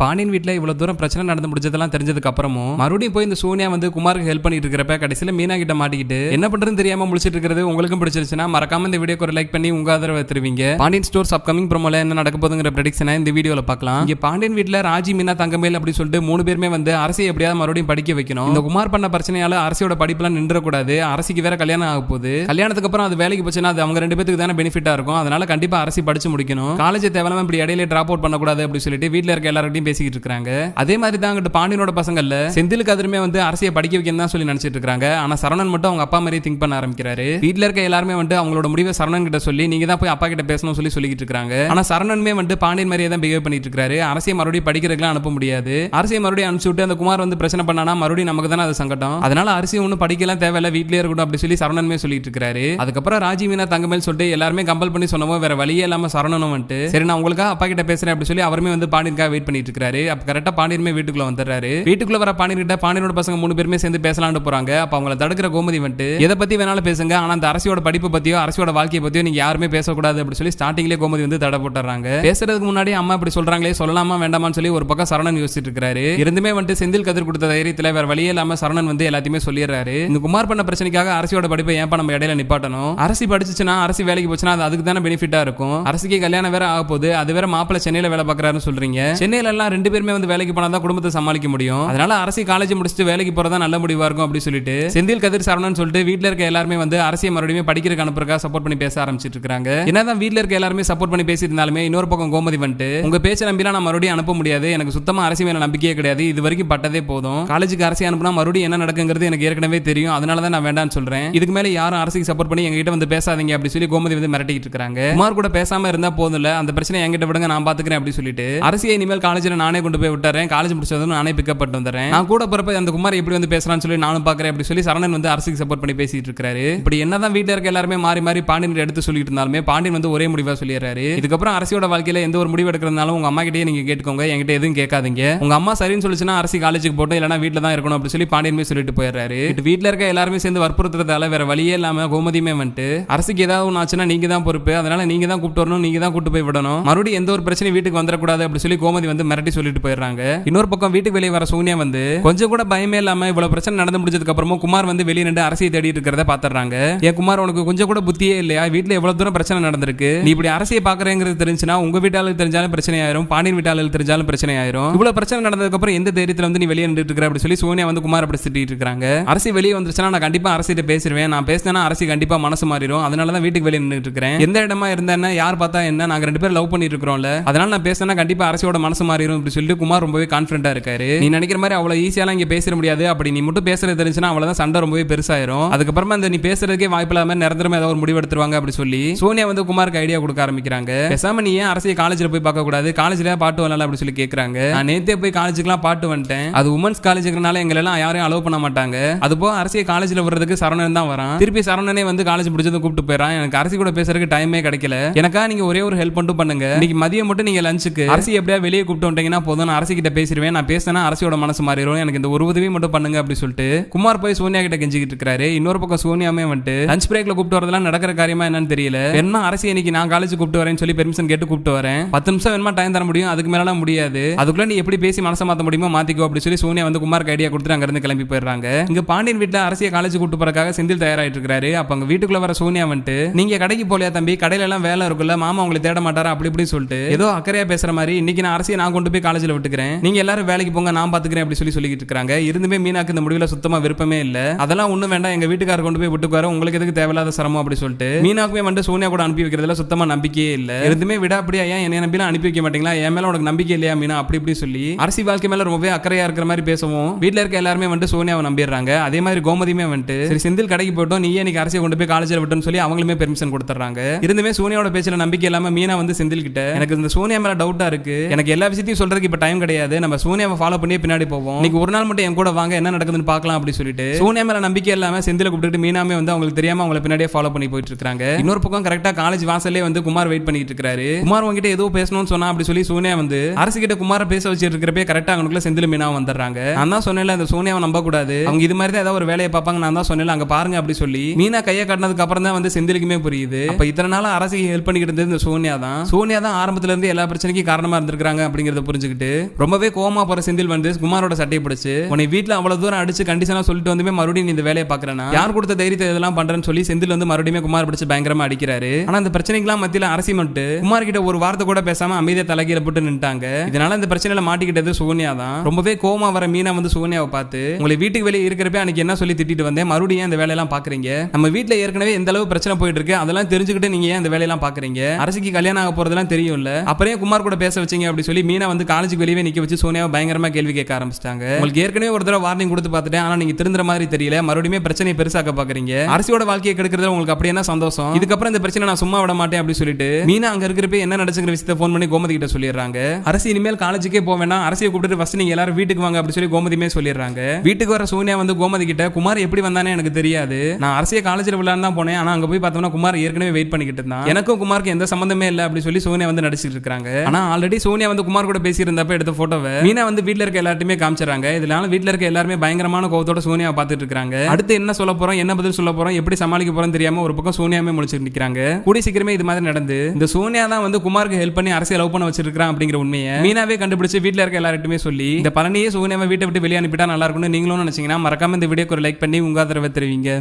பாண்டியன் வீட்டில் இவ்வளோ தூரம் பிரச்சனை நடந்து முடிச்சதெல்லாம் தெரிஞ்சதுக்கு அப்புறமும் மறுபடியும் போய் இந்த சோனியா வந்து குமாருக்கு ஹெல்ப் பண்ணிட்டு இருக்கிறப்ப கடைசியில் மீனா கிட்ட மாட்டிக்கிட்டு என்ன பண்ணுறதுன்னு தெரியாம முடிச்சிட்டு இருக்கிறது உங்களுக்கும் பிடிச்சிருச்சுன்னா மறக்காம இந்த வீடியோக்கு ஒரு லைக் பண்ணி உங்க ஆதரவை தருவீங்க. பாண்டியன் ஸ்டோர்ஸ் அப்கமிங் ப்ரோமோல என்ன நடக்க போதுங்கிற ப்ரெடிக்ஷனை இந்த வீடியோல பார்க்கலாம். இங்கே பாண்டியன் வீட்டில் ராஜி மீனா தங்கமேல் அப்படின்னு சொல்லிட்டு மூணு பேருமே வந்து அரசியை எப்படியாவது மறுபடியும் படிக்க வைக்கணும். இந்த குமார் பண்ண பிரச்சனையால அரசியோட படிப்புலாம் நின்றக்கூடாது அரசிக்கு வேற கல்யாணம் ஆக போகுது. கல்யாணத்துக்கு அப்புறம் அது வேலைக்கு போச்சுன்னா அது அவங்க ரெண்டு பேத்துக்கு தானே பெனிஃபிட்டா இருக்கும். அதனால கண்டிப்பா அரசி படிச்சு முடிக்கணும். காலேஜ் தேவையில்லாம இப்படி இடையில டிராப் அவுட் பண்ணக்கூடாது அப்படின்னு சொல்லிட்டு வீட்டில் இருக்க எல்லார்கிட்டையும் பேசிக்கிட்டு இருக்காங்க. அதே மாதிரி தான் அங்கிட்ட பாண்டியனோட பசங்கள்ல செந்திலுக்கு அதிரமே வந்து அரசியை படிக்க வைக்கணும் தான் சொல்லி நினைச்சிட்டு இருக்காங்க. ஆனா சரவணன் மட்டும் அவங்க அப்பா மாதிரி திங்க் பண்ண ஆரம்பிக்கிறாரு. வீட்டுல இருக்க எல்லாருமே வந்து அவங்களோட முடிவை சரவணன் கிட்ட சொல்லி நீங்க தான் போய் அப்பா கிட்ட பேசணும் சொல்லி சொல்லிட்டு இருக்காங்க. ஆனா சரவணனுமே வந்து பாண்டியன் மாதிரியே தான் பிஹேவ் பண்ணிட்டு இருக்காரு. அரசியை மறுபடியும் படிக்கிறதுக்குலாம் அனுப்ப முடியாது. அரசியை மறுபடியும் அனுப்பிச்சு விட்டு அந்த குமார் வந்து பிரச்சனை பண்ணானா மறுபடியும் நமக்கு தானே அது சங்கடம். அதனால அரசி ஒன்றும் படிக்கலாம் தேவையில்ல. வீட்லயே இருக்கட்டும் அப்படி சொல்லி சரவணனுமே சொல்லிட்டு இருக்காரு. அதுக்கப்புறம் ராஜி மீனா தங்கமேல் சொல்லிட்டு எல்லாருமே கம்பல் பண்ணி சொன்னவோ வேற வழியே இல்லாம சரவணனும் வந்துட்டு சரி நான் உங்களுக்காக அப்பா கிட்ட பேசுறேன் அப்படி சொல்லி அவருமே வந்து பாண்டியனுக்காக வெயிட் பண்ணிட்டு இருக்காரு அப்ப கரெக்டா பாண்டியருமே வீட்டுக்குள்ள வந்துடுறாரு. வீட்டுக்குள்ள வர பாண்டியர்கிட்ட பாண்டியனோட பசங்க மூணு பேருமே சேர்ந்து பேசலாம்னு போறாங்க. அப்ப அவங்கள தடுக்கிற கோமதி வந்துட்டு எதை பத்தி வேணாலும் பேசுங்க. ஆனா அந்த அரசியோட படிப்பு பத்தியோ அரசியோட வாழ்க்கையை பத்தியோ நீங்க யாருமே பேசக்கூடாது. அப்படின்னு சொல்லி ஸ்டார்டிங்லேயே கோமதி வந்து தடை போட்டுறாங்க. பேசுறதுக்கு முன்னாடி அம்மா இப்படி சொல்றாங்களே சொல்லலாமா வேண்டாமான்னு சொல்லி ஒரு பக்கம் சரணன் யோசிச்சுட்டு இருக்காரு இருந்துமே வந்துட்டு செந்தில் கதிர் கொடுத்த தைரியத்துல வேற வழியே இல்லாம சரணன் வந்து எல்லாத்தையுமே சொல்லிடுறாரு. இந்த குமார் பண்ண பிரச்சனைக்காக அரசியோட படிப்பை ஏன் நம்ம இடையில நிப்பாட்டணும்? அரசி படிச்சுச்சுன்னா அரசி வேலைக்கு போச்சுன்னா அது அதுக்கு தானே பெனிஃபிட்டா இருக்கும்? அரசுக்கு கல்யாணம் வேற ஆக போகுது அது வேற மாப்பிள்ள சென்னையில வேலை பார்க்கறாருன்னு சொல்றீங்க. சென்னையில எல்லாம் ரெண்டு பேருமே வந்து வேலைக்கு போனால் தான் குடும்பத்தை சமாளிக்க முடியும். அதனால அரசு காலேஜ் முடிச்சுட்டு வேலைக்கு போகிறதா நல்ல முடிவாக இருக்கும் அப்படின்னு சொல்லிட்டு செந்தில் கதிர் சரவணன் சொல்லிட்டு வீட்டில் இருக்க எல்லாருமே வந்து அரசியை மறுபடியும் படிக்கிறதுக்கு அனுப்புறக்கா சப்போர்ட் பண்ணி பேச ஆரம்பிச்சிட்டு இருக்காங்க. என்னதான் வீட்டில் இருக்க எல்லாருமே சப்போர்ட் பண்ணி பேசியிருந்தாலுமே இன்னொரு பக்கம் கோமதி வந்துட்டு உங்க பேச்ச நம்பிலாம் நான் மறுபடியும் அனுப்ப முடியாது. எனக்கு சுத்தமா அரசி மேல நம்பிக்கையே கிடையாது. இது வரைக்கும் பட்டதே போதும். காலேஜுக்கு அரசி அனுப்புனா மறுபடியும் என்ன நடக்குங்கிறது எனக்கு ஏற்கனவே தெரியும். அதனால தான் நான் வேண்டாம்னு சொல்றேன். இதுக்கு மேல யாரும் அரசுக்கு சப்போர்ட் பண்ணி எங்ககிட்ட வந்து பேசாதீங்க அப்படி சொல்லி கோமதி வந்து மிரட்டிட்டு இருக்காங்க. குமார் கூட பேசாம இருந்தா போதும் இல்ல அந்த பிரச்சனை என்கிட்ட விடுங்க நான் பாத்துக்கிறேன் அப்படி சொல்லிட்டு அரசியை இனிமேல் காலேஜ் காலேஜ்ல நானே கொண்டு போய் விட்டுறேன். காலேஜ் முடிச்சதும் நானே பிக்கப் பண்ணிட்டு வந்துறேன் நான் கூட போறப்ப அந்த குமார் எப்படி வந்து பேசுறான்னு சொல்லி நானும் பாக்குறேன் அப்படி சொல்லி சரணன் வந்து அரசுக்கு சப்போர்ட் பண்ணி பேசிட்டு இருக்காரு. இப்படி என்னதான் வீட்டுல இருக்க எல்லாருமே மாறி மாறி பாண்டியன் எடுத்து சொல்லிட்டு இருந்தாலுமே பாண்டியன் வந்து ஒரே முடிவா சொல்லிடுறாரு. இதுக்கப்புறம் அரசியோட வாழ்க்கையில எந்த ஒரு முடிவு எடுக்கிறதுனாலும் உங்க அம்மா கிட்டே நீங்க கேட்டுக்கோங்க. என்கிட்ட எதுவும் கேட்காதீங்க. உங்க அம்மா சரின்னு சொல்லிச்சுன்னா அரசு காலேஜுக்கு போட்டோம் இல்லைன்னா வீட்டுல தான் இருக்கணும் அப்படி சொல்லி பாண்டியன் சொல்லிட்டு போயிடுறாரு. வீட்டில் வீட்டுல இருக்க எல்லாருமே சேர்ந்து வற்புறுத்துறதால வேற வழியே இல்லாம கோமதியுமே வந்துட்டு அரசுக்கு ஏதாவது ஒன்று ஆச்சுன்னா நீங்க தான் பொறுப்பு. அதனால நீங்க தான் கூப்பிட்டு வரணும் நீங்க தான் கூட்டு போய் விடணும். மறுபடியும் எந்த ஒரு பிரச்சனையும் வீட்டுக்கு வந்துடக்கூடாது அப்படி சொல்லி கோமதி வந்து மிரட்டி சொல்லிட்டு போயிடுறாங்க. இன்னொரு பக்கம் வீட்டுக்கு வெளியே வர சூனியா வந்து கொஞ்சம் கூட பயமே இல்லாம இவ்வளவு பிரச்சனை நடந்து முடிஞ்சதுக்கு அப்புறமும் குமார் வந்து வெளியே நின்று அரசியை தேடிட்டு இருக்கிறத பாத்துறாங்க ஏன் குமார் உனக்கு கொஞ்சம் கூட புத்தியே இல்லையா? வீட்டுல எவ்வளவு தூரம் பிரச்சனை நடந்திருக்கு. நீ இப்படி அரசியை பாக்குறேங்கிறது தெரிஞ்சுன்னா உங்க வீட்டாளர் தெரிஞ்சாலும் பிரச்சனை ஆயிரும் பாண்டியன் வீட்டாளர் தெரிஞ்சாலும் பிரச்சனை ஆயிரும். இவ்வளவு பிரச்சனை நடந்ததுக்கு அப்புறம் எந்த தைரியத்துல வந்து நீ வெளியே நின்று இருக்கிற அப்படி சொல்லி சோனியா வந்து குமார் அப்படி திட்டிட்டு இருக்காங்க அரசு வெளியே வந்துருச்சுன்னா நான் கண்டிப்பா அரசிட்ட பேசிடுவேன் நான் பேசினா அரசு கண்டிப்பா மனசு மாறிடும் அதனால தான் வீட்டுக்கு வெளியே நின்றுட்டு இருக்கிறேன். எந்த இடமா இருந்தேன்னா யார் பார்த்தா என்ன? நாங்க ரெண்டு பேரும் லவ் பண்ணிட்டு இருக்கிறோம்ல. அதனால நான் பேசினா கண்டிப்பா அரசியோட மனசு மாறிடும் அப்படி சொல்லிட்டு குமார் ரொம்பவே கான்பிடண்டா இருக்காரு. நீ நினைக்கிற மாதிரி அவ்வளவு ஈஸியாலாம் இங்க பேசிட முடியாது. அப்படி நீ மட்டும் பேசுறது தெரிஞ்சுன்னா அவ்வளவுதான் சண்டை ரொம்பவே பெருசாயிரும். அதுக்கப்புறமா இந்த நீ பேசுறதுக்கே வாய்ப்பு இல்லாம நிரந்தரமா ஏதாவது ஒரு முடிவு எடுத்துருவாங்க அப்படி சொல்லி சோனியா வந்து குமாருக்கு ஐடியா கொடுக்க ஆரம்பிக்கிறாங்க. பேசாம நீ ஏன் அரசியல் காலேஜ்ல போய் பார்க்க கூடாது? காலேஜ்ல பாட்டு வரலாம் அப்படி சொல்லி கேட்குறாங்க நான் நேத்தே போய் காலேஜுக்குலாம் பாட்டு வந்துட்டேன். அது உமன்ஸ் காலேஜுக்குனால எங்களை எல்லாம் யாரையும் அலோவ் பண்ண மாட்டாங்க. அது போக அரசியல் காலேஜ்ல வர்றதுக்கு சரவணன் தான் வரான். திருப்பி சரவணனே வந்து காலேஜ் முடிச்சதும் கூப்பிட்டு போயிடறான் எனக்கு அரசி கூட பேசுறதுக்கு டைமே கிடைக்கல. எனக்கா நீங்க ஒரே ஒரு ஹெல்ப் மட்டும் பண்ணுங்க. இன்னைக்கு மதியம் மட்டும் நீங்க லஞ்சுக்கு அரசி எப்படியா வெளியே கூப்பிட்டு பண்ணிட்டீங்கன்னா போதும் நான் அரசி கிட்ட பேசிடுவேன். நான் பேசினா அரசியோட மனசு மாறிடும். எனக்கு இந்த ஒரு உதவி மட்டும் பண்ணுங்க அப்படின்னு சொல்லிட்டு குமார் போய் சோனியா கிட்ட கெஞ்சிக்கிட்டு இருக்காரு. இன்னொரு பக்கம் சோனியாமே வந்துட்டு லஞ்ச் பிரேக்ல கூப்பிட்டு வரதெல்லாம் நடக்கிற காரியமா என்னன்னு தெரியல. என்ன அரசு இன்னைக்கு நான் காலேஜ் கூப்பிட்டு வரேன்னு சொல்லி பெர்மிஷன் கேட்டு கூப்பிட்டு வரேன். பத்து நிமிஷம் வேணுமா டைம் தர முடியும். அதுக்கு மேலாம் முடியாது. அதுக்குள்ள நீ எப்படி பேசி மனசை மாத்த முடியுமோ மாத்திக்கோ அப்படி சொல்லி சோனியா வந்து குமாருக்கு ஐடியா கொடுத்துட்டு அங்க இருந்து கிளம்பி போயிடுறாங்க. இங்க பாண்டியன் வீட்டுல அரசியல் காலேஜ் கூட்டு போறதுக்காக செந்தில் தயாராயிட்டு இருக்காரு. அப்ப அங்க வீட்டுக்குள்ள வர சோனியா வந்துட்டு நீங்க கடைக்கு போலியா தம்பி? கடையில எல்லாம் வேலை இருக்குல்ல மாமா உங்களை தேட மாட்டாரா? அப்படி இப்படி சொல்லிட்டு ஏதோ அக்கறையா பேசுற மாதிரி இன்னைக்கு நான் அரசியை நான் கொண்டு போய் காலேஜ்ல விட்டுக்கிறேன். நீங்க எல்லாரும் வேலைக்கு போங்க நான் பாத்துக்கிறேன் அப்படி சொல்லி சொல்லிட்டு இருக்காங்க. இருந்துமே மீனாக்கு இந்த முடிவில் சுத்தமா விருப்பமே இல்ல. அதெல்லாம் ஒண்ணும் வேண்டாம் எங்க வீட்டுக்காரர் கொண்டு போய் விட்டுக்காரு உங்களுக்கு எதுக்கு தேவையில்லாத சிரமம் அப்படி சொல்லிட்டு. மீனாக்குமே வந்து சோனியா கூட அனுப்பி வைக்கிறதுல சுத்தமா நம்பிக்கையே இல்ல. இருந்துமே விட அப்படியா? ஏன் என்ன நம்பிலாம் அனுப்பி வைக்க மாட்டீங்களா? என் மேல உனக்கு நம்பிக்கை இல்லையா மீனா? அப்படி இப்படி சொல்லி. அரசி வாழ்க்கை மேல ரொம்பவே அக்கறையா இருக்கிற மாதிரி பேசவும். வீட்டில் இருக்க எல்லாருமே வந்து சோனியாவை நம்பிடுறாங்க. அதே மாதிரி கோமதியுமே வந்துட்டு சரி செந்தில் கடைக்கு போட்டோம் நீ எனக்கு அரசியை கொண்டு போய் காலேஜில் விட்டுன்னு சொல்லி அவங்களுமே பெர்மிஷன் கொடுத்துறாங்க இருந்துமே சோனியாவோட பேச்சில் நம்பிக்கை இல்லாம மீனா வந்து செந்தில் கிட்ட எனக்கு இந்த சோனியா மேல டவுட்டா இருக்கு. எனக்கு எல்லா விஷயத்தையும் சொல்றதுக்கு இப்ப டைம் கிடையாது. நம்ம சோனியாவை ஃபாலோ பண்ணி பின்னாடி போவோம். இன்னைக்கு ஒரு நாள் மட்டும் என் கூட வாங்க என்ன நடக்குதுன்னு பார்க்கலாம் அப்படின்னு சொல்லிட்டு சோனியா மேல நம்பிக்கை இல்லாம செந்தில கூப்பிட்டு மீனாமே வந்து அவங்களுக்கு தெரியாம அவங்கள பின்னாடியே ஃபாலோ பண்ணி போயிட்டு இருக்காங்க. இன்னொரு பக்கம் கரெக்டா காலேஜ் வாசல்லே வந்து குமார் வெயிட் பண்ணிட்டு இருக்காரு. குமார் உங்ககிட்ட ஏதோ பேசணும்னு சொன்னா அப்படி சொல்லி சோனியா வந்து அரசு கிட்ட குமார பேச வச்சுட்டு இருக்கிறப்பே கரெக்டா அவங்களுக்குள்ள செந்தில் மீனா வந்துடுறாங்க. நான் தான் சொன்னேன்ல அந்த சோனியாவை நம்ப கூடாது அவங்க இது மாதிரி தான் ஏதாவது ஒரு வேலையை பார்ப்பாங்க நான் தான் சொன்னேன் அங்க பாருங்க அப்படி சொல்லி மீனா கையை காட்டினதுக்கு அப்புறம் தான் வந்து செந்திலுக்குமே புரியுது. இப்ப இத்தனை நாள் அரசுக்கு ஹெல்ப் பண்ணிக்கிட்டு இருந்தது இந்த சோனியா தான். சோனியா தான் ஆரம்பத்துல இருந்து எல்லா பிரச்சனைக்கும் காரணமா இருந்திருக்காங்க அப்படிங்கறது புரிஞ்சுக்கிட்டு ரொம்பவே கோமா போற செந்தில் வந்து குமாரோட சட்டையை பிடிச்சு உன்னை வீட்டுல அவ்வளவு தூரம் அடிச்சு கண்டிஷனா சொல்லிட்டு வந்துமே மறுபடியும் இந்த வேலையை பாக்குறேன்னா யார் கொடுத்த தைரியத்தை இதெல்லாம் பண்றேன்னு சொல்லி செந்தில் வந்து மறுபடியும் குமார் பிடிச்சு பயங்கரமா அடிக்கிறாரு. ஆனா அந்த பிரச்சனைக்கெல்லாம் மத்தியில அரசி மட்டும் குமார் கிட்ட ஒரு வார்த்தை கூட பேசாம அமைதியை தலைகீழ போட்டு நின்ட்டாங்க இதனால இந்த பிரச்சனையில மாட்டிக்கிட்டது சோனியா தான். ரொம்பவே கோமா வர மீனா வந்து சோனியாவை பார்த்து உங்களை வீட்டுக்கு வெளியே இருக்கிறப்ப அன்னைக்கு என்ன சொல்லி திட்டிட்டு வந்தேன்? மறுபடியும் இந்த வேலையெல்லாம் பாக்குறீங்க நம்ம வீட்டுல ஏற்கனவே எந்த அளவு பிரச்சனை போயிட்டு இருக்கு? அதெல்லாம் தெரிஞ்சுக்கிட்டு நீங்க ஏன் இந்த வேலையெல்லாம் பாக்குறீங்க அரசிக்கு கல்யாணம் ஆக போறதெல்லாம் தெரியும்ல? அப்புறம் குமார் கூட பேச வச்சீங்க? அப்படி சொல்லி மீனா வந்து காலேஜுக்கு வெளியே நிக்க வச்சு சோனியாவை பயங்கரமா கேள்வி கேட்க ஆரம்பிச்சிட்டாங்க. உங்களுக்கு ஏற்கனவே ஒரு தடவை வார்னிங் கொடுத்து பார்த்துட்டேன். ஆனா நீங்க திருந்துற மாதிரி தெரியல. மறுபடியும் பிரச்சனையை பெருசாக்க பாக்குறீங்க. அரசியோட வாழ்க்கையை கெடுக்கிறதுல உங்களுக்கு அப்படி என்ன சந்தோஷம்? இதுக்கப்புறம் இந்த பிரச்சனை நான் சும்மா விட மாட்டேன் அப்படின்னு சொல்லிட்டு மீனா அங்க இருக்கிறப்ப என்ன நடச்சுங்கிற விஷயத்தை ஃபோன் பண்ணி கோமதி கிட்ட சொல்லிடுறாங்க. அரசு இனிமேல் காலேஜுக்கே போவேனா அரசியை கூப்பிட்டு ஃபர்ஸ்ட் நீங்க எல்லாரும் வீட்டுக்கு வாங்க அப்படி சொல்லி கோமதியுமே சொல்லிடுறாங்க. வீட்டுக்கு வர சோனியா வந்து கோமதி கிட்ட குமார் எப்படி வந்தானே எனக்கு தெரியாது. நான் அரசிய காலேஜில் விளையாண்டு தான் போனேன். ஆனா அங்க போய் பார்த்தோம்னா குமார் ஏற்கனவே வெயிட் பண்ணிக்கிட்டு இருந்தான். எனக்கும் குமாருக்கு எந்த சம்பந்தமே இல்லை அப்படி சொல்லி சோனியா வந்து நடிச்சிட்டு இருக்காங்க. ஆனா ஆல்ரெடி சோனியா வந்து குமார் கூட பேசியிருந்தப்ப எடுத்த போட்டோவை மீனா வந்து வீட்டில் இருக்க எல்லாருமே காமிச்சிடறாங்க. இதனால வீட்டில் இருக்க எல்லாருமே பயங்கரமான கோவத்தோட சோனியாவை பார்த்துட்டு இருக்காங்க அடுத்து என்ன சொல்ல போறோம் என்ன பதில் சொல்ல போறோம் எப்படி சமாளிக்க போறோம் தெரியாம ஒரு பக்கம் சோனியாவே முழிச்சிட்டு நிக்கிறாங்க. கூடி சீக்கிரமே இது மாதிரி நடந்து இந்த சோனியா தான் வந்து குமாருக்கு ஹெல்ப் பண்ணி அரசியல் லவ் பண்ண வச்சிருக்கான் அப்படிங்கிற உண்மையை மீனாவே கண்டுபிடிச்சு வீட்டில் இருக்க எல்லார்ட்டுமே சொல்லி இந்த பழனியே சோனியாவை வீட்டை விட்டு வெளியே அனுப்பிட்டா நல்லா இருக்கும்னு நீங்களும் நினைச்சீங்கன்னா மறக்காம இந்த வீடியோக்கு ஒரு லைக் பண்ணி உங்க ஆதரவை தெரிவிங்க.